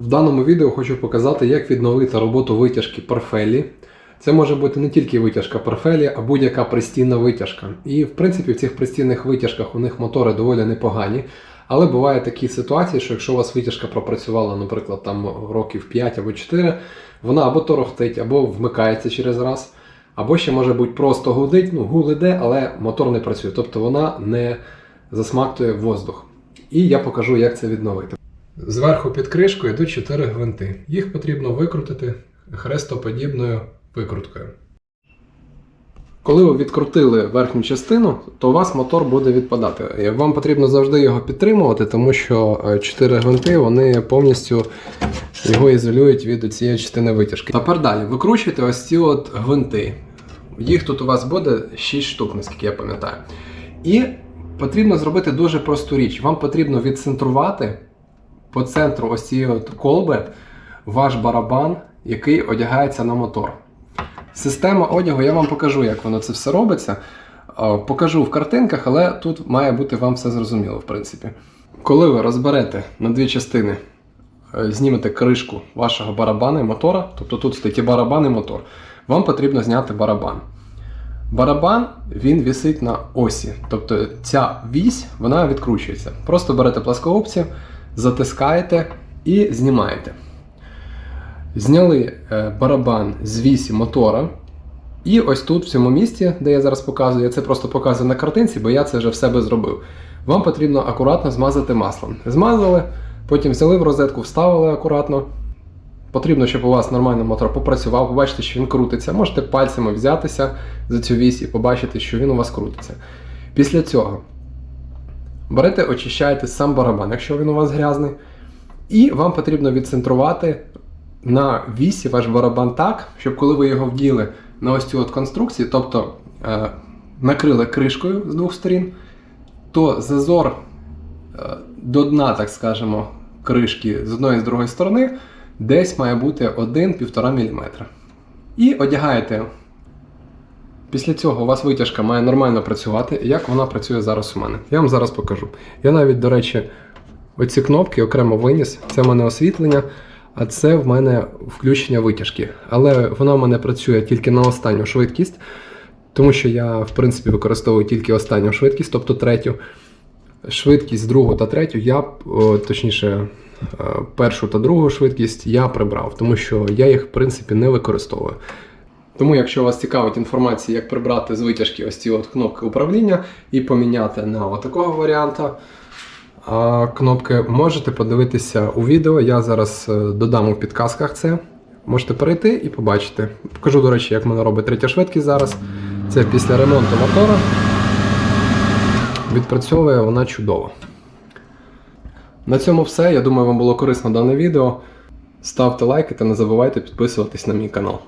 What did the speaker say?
В даному відео хочу показати, як відновити роботу витяжки Парфелі. Це може бути не тільки витяжка Парфелі, а будь-яка пристінна витяжка. І в принципі в цих пристінних витяжках у них мотори доволі непогані. Але бувають такі ситуації, що якщо у вас витяжка пропрацювала, наприклад, там років 5 або 4, вона або торохтить, або вмикається через раз, або ще може бути просто гудить, ну гул іде, але мотор не працює, тобто вона не засмактує воздух. І я покажу, як це відновити. Зверху під кришкою йдуть 4 гвинти. Їх потрібно викрутити хрестоподібною викруткою. Коли ви відкрутили верхню частину, то у вас мотор буде відпадати. Вам потрібно завжди його підтримувати, тому що 4 гвинти вони повністю його ізолюють від цієї частини витяжки. Тепер далі викручуєте ось ці от гвинти. Їх тут у вас буде 6 штук, наскільки я пам'ятаю. І потрібно зробити дуже просту річ. Вам потрібно відцентрувати по центру ось цієї колби ваш барабан, який одягається на мотор. Система одягу, я вам покажу, як воно це все робиться. Е, Покажу в картинках, але тут має бути вам все зрозуміло, в принципі. Коли ви розберете на дві частини, е, знімете кришку вашого барабана і мотора, тобто тут стоїть і барабан і мотор, вам потрібно зняти барабан. Барабан він вісить на осі, тобто ця вісь вона відкручується. Просто берете пласкогубці, затискаєте і знімаєте. Зняли е, барабан з вісі мотора. І ось тут, в цьому місці, де я зараз показую, я це просто показую на картинці, бо я це вже в себе зробив. Вам потрібно акуратно змазати маслом. Змазали, потім взяли в розетку, вставили акуратно. Потрібно, щоб у вас нормально мотор попрацював, побачите, що він крутиться. Можете пальцями взятися за цю вісь і побачити, що він у вас крутиться. Після цього берете, очищаєте сам барабан, якщо він у вас грязний. І вам потрібно відцентрувати на вісі ваш барабан так, щоб коли ви його вділи на ось цю от конструкцію, тобто е, накрили кришкою з двох сторін, то зазор е, до дна, так скажемо, кришки з одної і з другої сторони десь має бути 1-1,5 мм. І одягаєте. Після цього у вас витяжка має нормально працювати, як вона працює зараз у мене. Я вам зараз покажу. Я навіть, до речі, оці кнопки окремо виніс. Це в мене освітлення, а це в мене включення витяжки. Але вона в мене працює тільки на останню швидкість, тому що я, в принципі, використовую тільки останню швидкість, тобто третю. Швидкість другу та третю я, точніше, е, першу та другу швидкість я прибрав, тому що я їх, в принципі, не використовую. Тому, якщо вас цікавить інформація, як прибрати з витяжки ось ці от кнопки управління і поміняти на отакого варіанта кнопки, можете подивитися у відео. Я зараз е, додам у підказках це. Можете перейти і побачити. Покажу, до речі, як мене робить третя швидкість зараз. Це після ремонту мотора. Відпрацьовує вона чудово. На цьому все. Я думаю, вам було корисно дане відео. Ставте лайки та не забувайте підписуватись на мій канал.